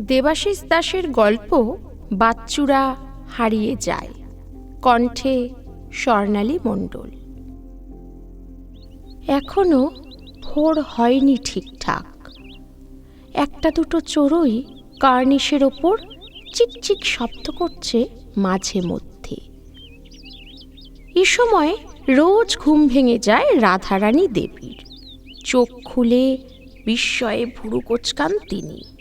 দেবাশিস দাসের গল্প বাচ্চুরা হারিয়ে যায়। কণ্ঠে স্বর্ণালী মণ্ডল। এখনও ভোর হয়নি ঠিকঠাক। একটা দুটো চড়ুই কার্নিশের ওপর চিকচিক শব্দ করছে মাঝে মধ্যে। এ সময় রোজ ঘুম ভেঙে যায় রাধারানী দেবীর। চোখ খুলে বিস্ময়ে ভুরু কোচকান তিনি।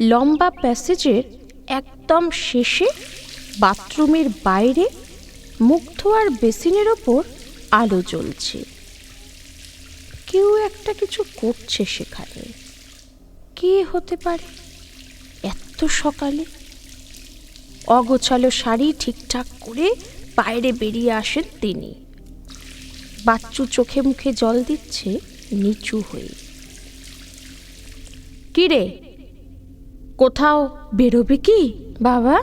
লম্বা প্যাসেজের একদম শেষে বাথরুমের বাইরে মুখ ধোয়ার বেসিনের ওপর আলো জ্বলছে। কেউ একটা কিছু করছে সেখানে। কে হতে পারে? এত সকালে। অগোছালো শাড়ি ঠিকঠাক করে বাইরে বেরিয়ে আসেন তিনি। বাচ্চু চোখে মুখে জল দিচ্ছে নিচু হয়ে। কিরে কোথাও বেরোবে কি? বাবা?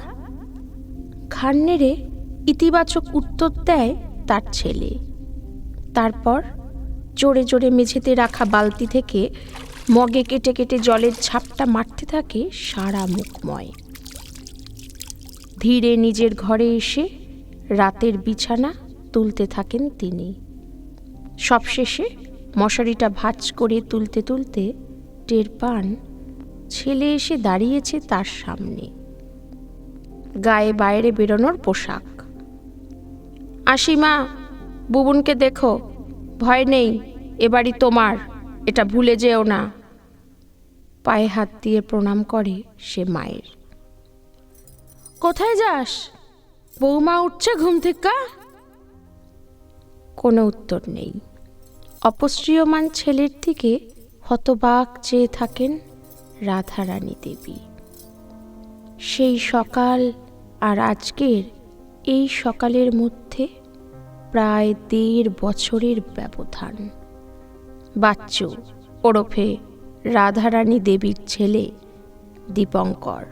নেড়ে ইতিবাচক উত্তর দেয় তার ছেলে। তারপর জোরে জোরে মেঝেতে রাখা বালতি থেকে মগে কেটে কেটে জলের ঝাপটা মারতে থাকে সারা মুখময়। ধীরে নিজের ঘরে এসে রাতের বিছানা তুলতে থাকেন তিনি। সবশেষে মশারিটা ভাঁজ করে তুলতে তুলতে টের পান ছেলে এসে দাঁড়িয়েছে তার সামনে। গায়ে বাইরে বেরোনোর পোশাক। আশিমা, বুবুনকে দেখো। ভয় নেই এবারই তোমার, এটা ভুলে যেও না। পায়ে হাত দিয়ে প্রণাম করে সে মায়ের। কোথায় যাস? বৌমা উঠছে ঘুম থেকে? কোনো উত্তর নেই। অপশ্রিয়মান ছেলের দিকে হতবাক চেয়ে থাকেন রাধারানী দেবী। সেই সকাল আর আজকের এই সকালের মধ্যে প্রায় দেড় বছরের ব্যবধান। বাচ্চু ওরফে রাধারানী দেবীর ছেলে দীপঙ্কর।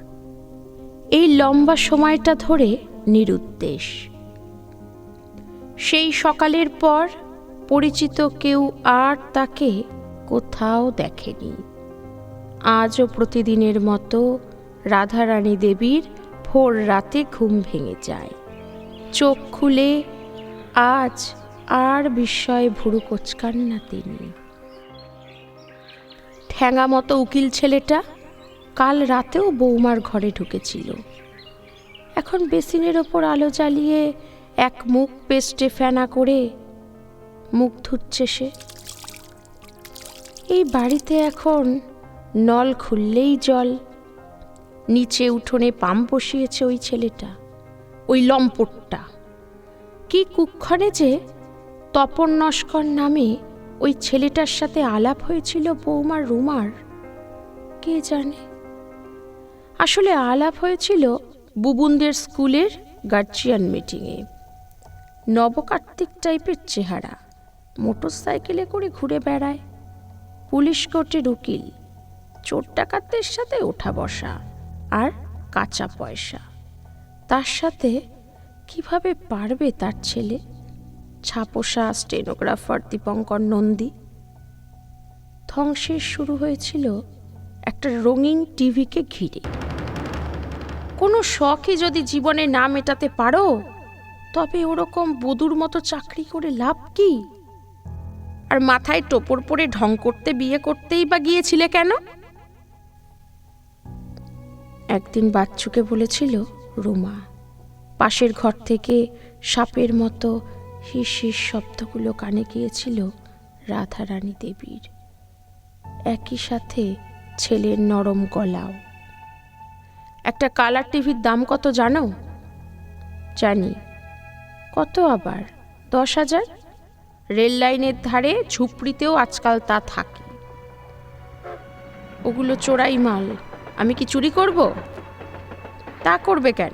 এই লম্বা সময়টা ধরে নিরুদ্দেশ। সেই সকালের পর পরিচিত কেউ আর তাকে কোথাও দেখেনি। আজও প্রতিদিনের মতো রাধারানী দেবীর ভোর রাতে ঘুম ভেঙে যায়। চোখ খুলে আজ আর বিস্ময়ে ভুরু কোচকান না তিনি। ঠ্যাঙা মতো উকিল ছেলেটা কাল রাতেও বৌমার ঘরে ঢুকেছিল। এখন বেসিনের ওপর আলো জ্বালিয়ে এক মুখ পেস্টে ফেনা করে মুখ ধুচ্ছে সে। এই বাড়িতে এখন নল খুললেই জল। নিচে উঠোনে পাম্প বসিয়েছে ওই ছেলেটা, ওই লম্পটটা। কি কুক্ষণে যে তপন নস্কর নামে ওই ছেলেটার সাথে আলাপ হয়েছিল বৌমার রুমার। কে জানে? আসলে আলাপ হয়েছিল বুবুনদের স্কুলের গার্জিয়ান মিটিংয়ে। নবকার্তিক টাইপের চেহারা মোটর সাইকেলে করে ঘুরে বেড়ায়, পুলিশ কোর্টের উকিল। চোর ডাকাতদের সাথে ওঠা বসা আর কাঁচা পয়সা। তার সাথে কীভাবে পারবে তার ছেলে? ছাপোষা, স্টেনোগ্রাফার, দীপঙ্কর নন্দী। ধ্বংসের শুরু হয়েছিল একটা রঙিন টিভিকে ঘিরে। কোনো শখই যদি জীবনে না মেটাতে পারো, তবে ওরকম বধুর মতো চাকরি করে লাভ কি? আর মাথায় টোপর পরে ঢং করতে, বিয়ে করতেই বা গিয়েছিলে কেন? একদিন বাচ্চুকে বলেছিল, রুমা, পাশের ঘর থেকে সাপের মতো হিস হিস শব্দগুলো কানে গিয়েছিল রাধারানী দেবীর। একই সাথে ছেলের নরম গলাও। একটা কালার টিভির দাম কত জানো? জানি। কত আবার? দশ হাজার? রেল লাইনের ধারে ঝুপড়িতেও আজকাল তা থাকে। ওগুলো চোরাই মাল। আমি কি চুরি করব? তা করবে কেন?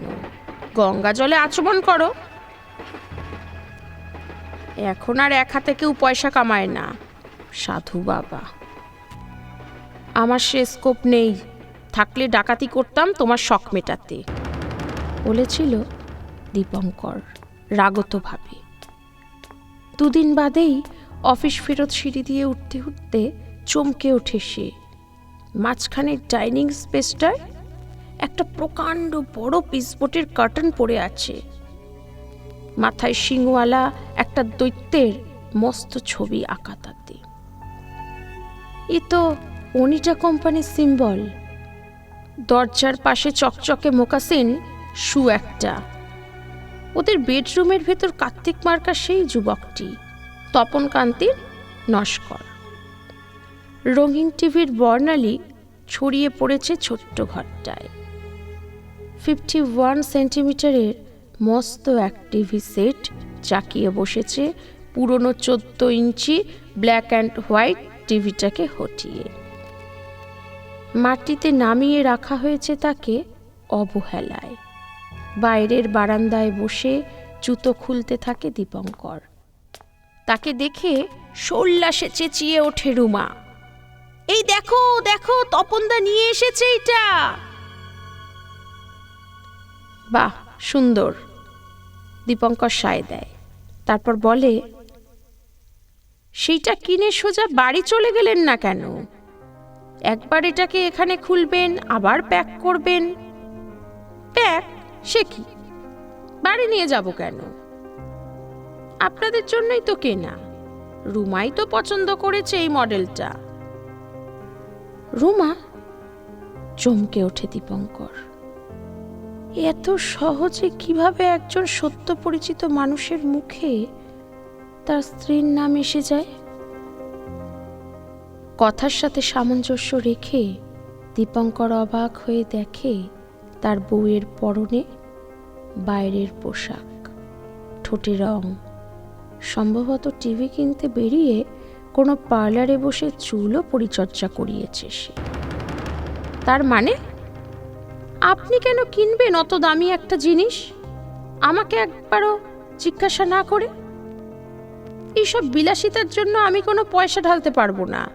গঙ্গা জলে আচমন করো। এখন আর এক হাতে কেউ পয়সা কামায় না। সাধু বাবা। আমার সে স্কোপ নেই। থাকলে ডাকাতি করতাম, তোমার শখ মেটাতে। বলেছিল দীপঙ্কর রাগতভাবে দুদিন বাদেই অফিস ফেরত সিঁড়ি দিয়ে উঠতে উঠতে চমকে ওঠে সে। মাঝখানের ডাইনিং স্পেসটায় একটা প্রকাণ্ড বড় পিসবোটের কার্টন পড়ে আছে। মাথায় শিংওয়ালা, একটা দৈত্যের মস্ত ছবি আঁকা তাতে। এ তো অনিটা কোম্পানির সিম্বল। দরজার পাশে চকচকে মোকাসিন, শু একটা। ওদের বেডরুমের ভেতর কার্তিক মার্কা সেই যুবকটি, তপন কান্তির নস্কর। রঙিন টিভির বর্ণালী ছড়িয়ে পড়েছে ছোট্ট ঘরটায়। ফিফটি ওয়ান সেন্টিমিটারের মস্ত এক টিভি সেট চাকিয়ে বসেছে পুরনো চোদ্দ ইঞ্চি ব্ল্যাক অ্যান্ড হোয়াইট টিভিটাকে হটিয়ে। মাটিতে নামিয়ে রাখা হয়েছে তাকে অবহেলায়। বাইরের বারান্দায় বসে জুতো খুলতে থাকে দীপঙ্কর। তাকে দেখে সোল্লাসে চেঁচিয়ে ওঠে রুমা। এই দেখো দেখো, তপনদা নিয়ে এসেছে এটা। বাহ, সুন্দর। দীপঙ্কর সায় দেয়। তারপর বলে, সেইটা কিনে সোজা বাড়ি চলে গেলেন না কেন? একবার এটাকে এখানে খুলবেন, আবার প্যাক করবেন। প্যাক? সে কি? বাড়ি নিয়ে যাব কেন? আপনাদের জন্যই তো কেনা। রুমাই তো পছন্দ করেছে এই মডেলটা। রুমা চমকে ওঠে দীপঙ্কর। এত সহজে কীভাবে একজন সত্য পরিচিত মানুষের মুখে তার স্ত্রীর নাম এসে যায়? কথার সাথে সামঞ্জস্য রেখে দীপঙ্কর অবাক হয়ে দেখে তার বউয়ের পরনে বাইরের পোশাক, ঠোঁটে রং। সম্ভবত টিভি কিনতে বেরিয়ে কোনো পার্লারে বসে চুলও পরিচর্যা করিয়েছে সে। তার মানে? আপনি কেন কিনবেন অত দামি একটা জিনিস? আমাকে একবারও জিজ্ঞাসা না করে? এইসব বিলাসিতার জন্য আমি কোনো পয়সা ঢালতে পারব না।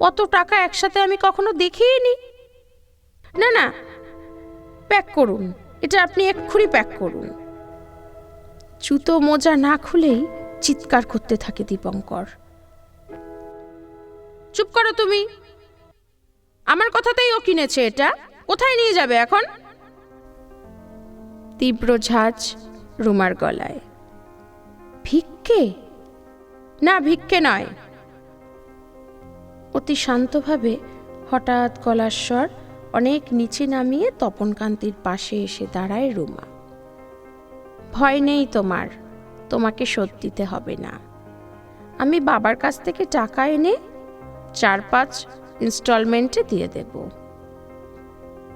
অত টাকা একসাথে আমি কখনো দেখিই নি না না, প্যাক করুন। এটা আপনি এক্ষুনি প্যাক করুন। জুতো মোজা না খুলেই চিৎকার করতে থাকে দীপঙ্কর। চুপ করো তুমি। আমার কথাতেই ও কিনেছে এটা। কোথায় নিয়ে যাবে এখন? তীব্র ঝাঁজ রুমার গলায়। ভিক্ষে? না, ভিক্ষে নয়। অতি শান্তভাবে হঠাৎ গলার স্বর অনেক নিচে নামিয়ে তপনকান্তির পাশে এসে দাঁড়ায় রুমা। ভয় নেই তোমার, তোমাকে শোধ দিতে হবে না। আমি বাবার কাছ থেকে টাকা এনে চার পাঁচ ইনস্টলমেন্টে দিয়ে দেব।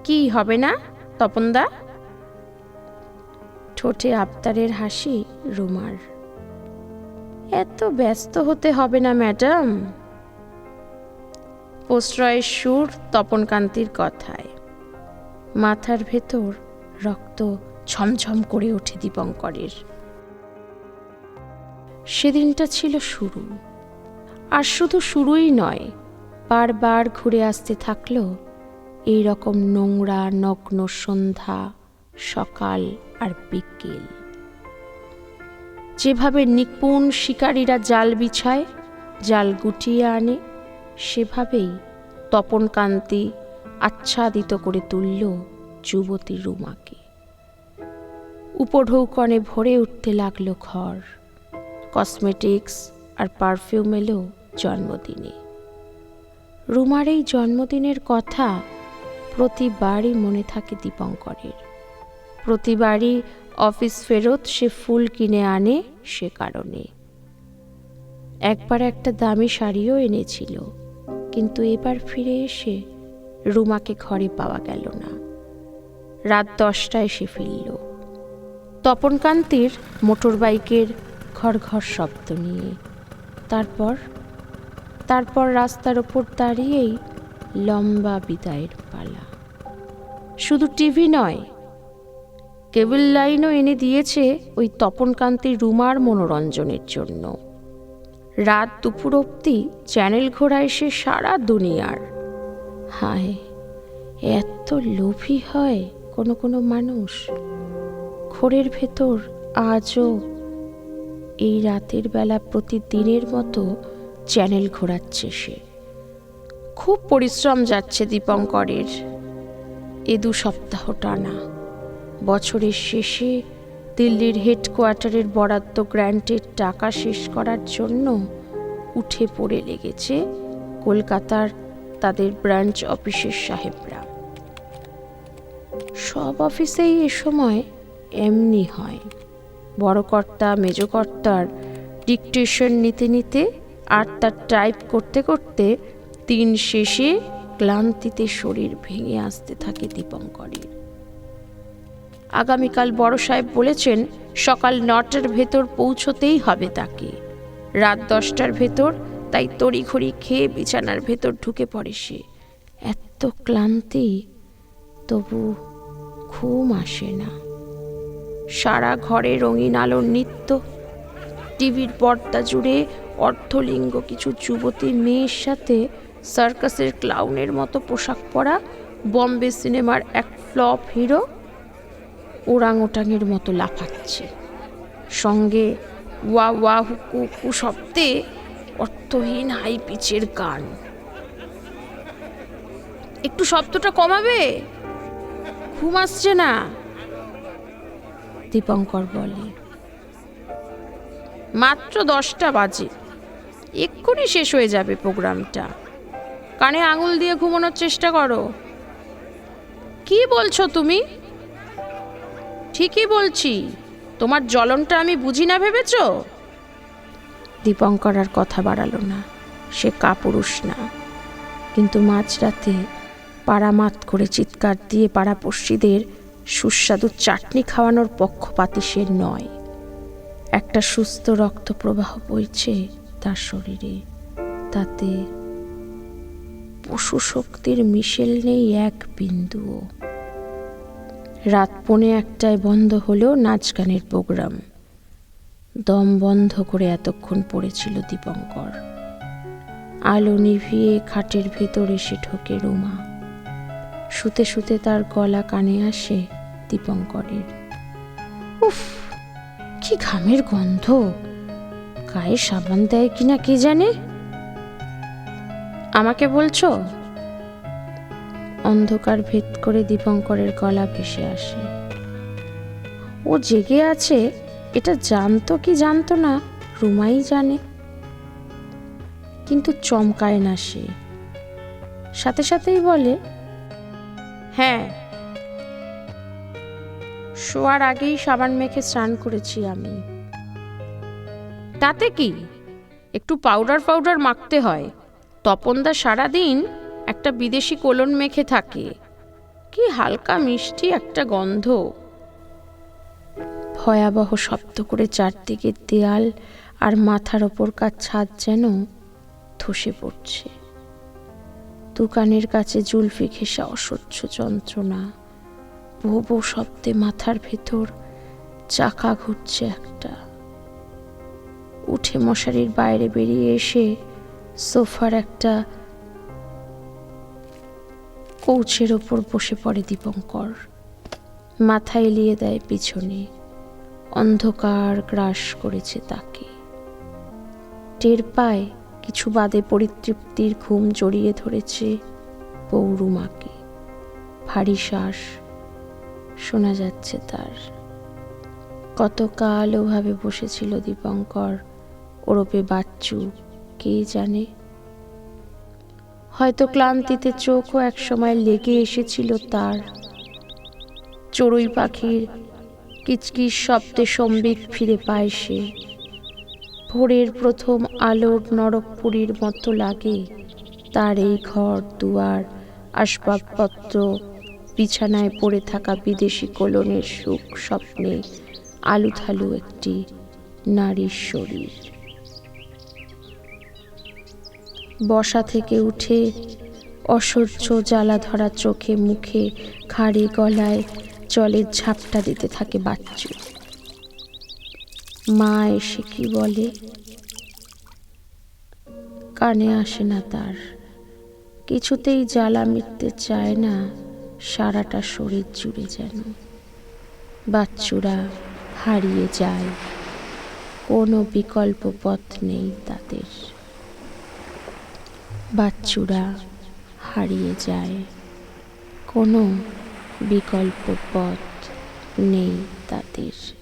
কি হবে না, তপনদা? ঠোঁটে আবতারের হাসি, রুমার। এত ব্যস্ত হতে হবে না, ম্যাডাম। প্রশ্রয়ের সুর তপনকান্তির কথায়। মাথার ভেতর রক্ত ছমছম করে ওঠে দীপঙ্করের। সেদিনটা ছিল শুরু। আর শুধু শুরুই নয়, বারবার ঘুরে আসতে থাকল এই রকম নোংরা, নগ্ন সন্ধ্যা, সকাল আর বিকেল। যেভাবে নিপুণ শিকারীরা জাল বিছায়, জাল গুটিয়ে আনে, সেভাবেই তপনকান্তি আচ্ছাদিত করে তুলল যুবতী রুমাকে। উপঢৌকনে ভরে উঠতে লাগল ঘর, কসমেটিক্স আর পারফিউম এলো জন্মদিনে। রুমার এই জন্মদিনের কথা প্রতিবারই মনে থাকে দীপঙ্করের। প্রতিবারই অফিস ফেরত সে ফুল কিনে আনে সে কারণে। একবার একটা দামি শাড়িও এনেছিল, কিন্তু এবার ফিরে এসে রুমাকে ঘরে পাওয়া গেল না। রাত দশটায় সে ফিরল। তপনকান্তির মোটর বাইকের ঘর ঘর শব্দ নিয়ে তারপর তারপর রাস্তার ওপর দাঁড়িয়েই লম্বা বিদায়ের পালা। শুধু টিভি নয়, কেবল লাইনও এনে দিয়েছে ওই তপনকান্তি রুমার মনোরঞ্জনের জন্য। রাত দুপুর অবধি চ্যানেল ঘোরায় সে সারা দুনিয়ার। হায়, এত লোভী হয় কোনো কোনো মানুষ। ঘোরের ভেতর আজও এই রাতের বেলা প্রতিদিনের মতো চ্যানেল ঘোরাচ্ছে সে। খুব পরিশ্রম যাচ্ছে দীপঙ্করের। এ দু সপ্তাহ টানা। বছরের শেষে দিল্লির হেডকোয়ার্টারের বরাদ্দ গ্র্যান্টের টাকা শেষ করার জন্য উঠে পড়ে লেগেছে কলকাতার তাদের ব্রাঞ্চ অফিসের সাহেবরা। সব অফিসেই এ সময় এমনি হয়। বড় কর্তা মেজকর্তার ডিকটেশন নিতে নিতে আর তার টাইপ করতে করতে দিন শেষে ক্লান্তিতে শরীর ভেঙে আসতে থাকে দীপঙ্করের। আগামীকাল বড় সাহেব বলেছেন, সকাল নটার ভেতর পৌঁছতেই হবে তাকে। রাত দশটার ভেতর, তাই তড়িঘড়ি খেয়ে বিছানার ভেতর ঢুকে পড়ে সে। এত ক্লান্তি, তবু ঘুম আসে না। সারা ঘরে রঙিন আলোর নৃত্য। টিভির পর্দা জুড়ে অর্ধলিঙ্গ কিছু যুবতী মেয়ের সাথে সার্কাসের ক্লাউনের মতো পোশাক পরা বম্বে সিনেমার এক ফ্লপ হিরো ওরাংওটাংয়ের মতো লাফাচ্ছে। সঙ্গে ওয়া ওয়া হুকু হু শব্দে অর্থহীন হাই পিচের গান। একটু শব্দটা কমাবে? ঘুম আসছে না। দীপঙ্কর বলে। মাত্র দশটা বাজে। এক্ষুনি শেষ হয়ে যাবে প্রোগ্রামটা। কানে আঙুল দিয়ে ঘুমানোর চেষ্টা করো। কি বলছো তুমি? ঠিকই বলছি। তোমার জ্বলনটা আমি বুঝি না ভেবেছ? দীপঙ্কর আর কথা বাড়ালো না। সে কাপুরুষ না। কিন্তু মাঝরাতে পাড়ামাত করে চিৎকার দিয়ে পাড়াপড়শিদের সুস্বাদু চাটনি খাওয়ানোর পক্ষপাতী সে নয়। একটা সুস্থ রক্ত প্রবাহ বইছে তার শরীরে। তাতে পশু শক্তির মিশেল নেই এক বিন্দুও। রাত পৌনে একটায় বন্ধ হলো নাচ গানের প্রোগ্রাম। দম বন্ধ করে এতক্ষণ পড়েছিল দীপঙ্কর। আলো নিভিয়ে খাটের ভেতর এসে ঢোকে রুমা। শুতে শুতে তার গলা কানে আসে দীপঙ্করের উফ, কি ঘামের গন্ধ। গায়ে সাবান দেয় কিনা কে জানে? আমাকে বলছো? অন্ধকার ভেদ করে দীপঙ্করের গলা ভেসে আসে। ও জেগে আছে, এটা জানতো কি জানতো না, রুমাই জানে। কিন্তু চমকায় না সে। সাথে সাথেই বলে হ্যাঁ শোয়ার আগেই সাবান মেখে স্নান করেছি আমি। তাতে কি? একটু পাউডার পাউডার মাখতে হয়। তপনদা সারাদিন একটা বিদেশি কোলন মেখে থাকে। কি হালকা মিষ্টি একটা গন্ধ। ভয়াবহ শব্দ করে চারদিকের দেয়াল আর মাথার ওপরকার ছাদ যেন ধসে পড়ছে। দোকানের কাছে জুলফি ঘেঁষা অসহ্য যন্ত্রণা। বউ শব্দে মাথার ভেতর চাকা ঘুরছে একটা। উঠে মশারির বাইরে বেরিয়ে এসে সোফার একটা কৌচের ওপর বসে পড়ে দীপঙ্কর। মাথা এলিয়ে দেয় পিছনে। অন্ধকার গ্রাস করেছে তাকে। টের পায় কিছু বাদে পরিতৃপ্তির ঘুম জড়িয়ে ধরেছে পৌরুমাকে। ভারী শ্বাস শোনা যাচ্ছে তার। কতকাল ওভাবে বসেছিল দীপঙ্কর ওরপে বাচ্চু, কে জানে? হয়তো ক্লান্তিতে চোখও একসময় লেগে এসেছিল তার। চড়ুই পাখির কিচকিচ শব্দে সম্বিত ফিরে পায় সে। ভোরের প্রথম আলোর নরকপুরীর মতো লাগে তার এই ঘর, দুয়ার, আসবাবপত্র বিছানায় পড়ে থাকা বিদেশি কোলনের সুখ স্বপ্নে আলুথালু একটি নারীর শরীর। বসা থেকে উঠে অসহ্য জ্বালা ধরা চোখে মুখে ঘাড়ে গলায় জলের ঝাপটা দিতে থাকে বাচ্চু। মা এসে কি বলে? কানে আসে না তার। কিছুতেই জ্বালা মিটতে চায় না। সারাটা শরীর জুড়ে যেন। বাচ্চুরা হারিয়ে যায়। কোনো বিকল্প পথ নেই তাদের। বাচ্চুরা হারিয়ে যায়। কোনো বিকল্প পথ নেই তাদের।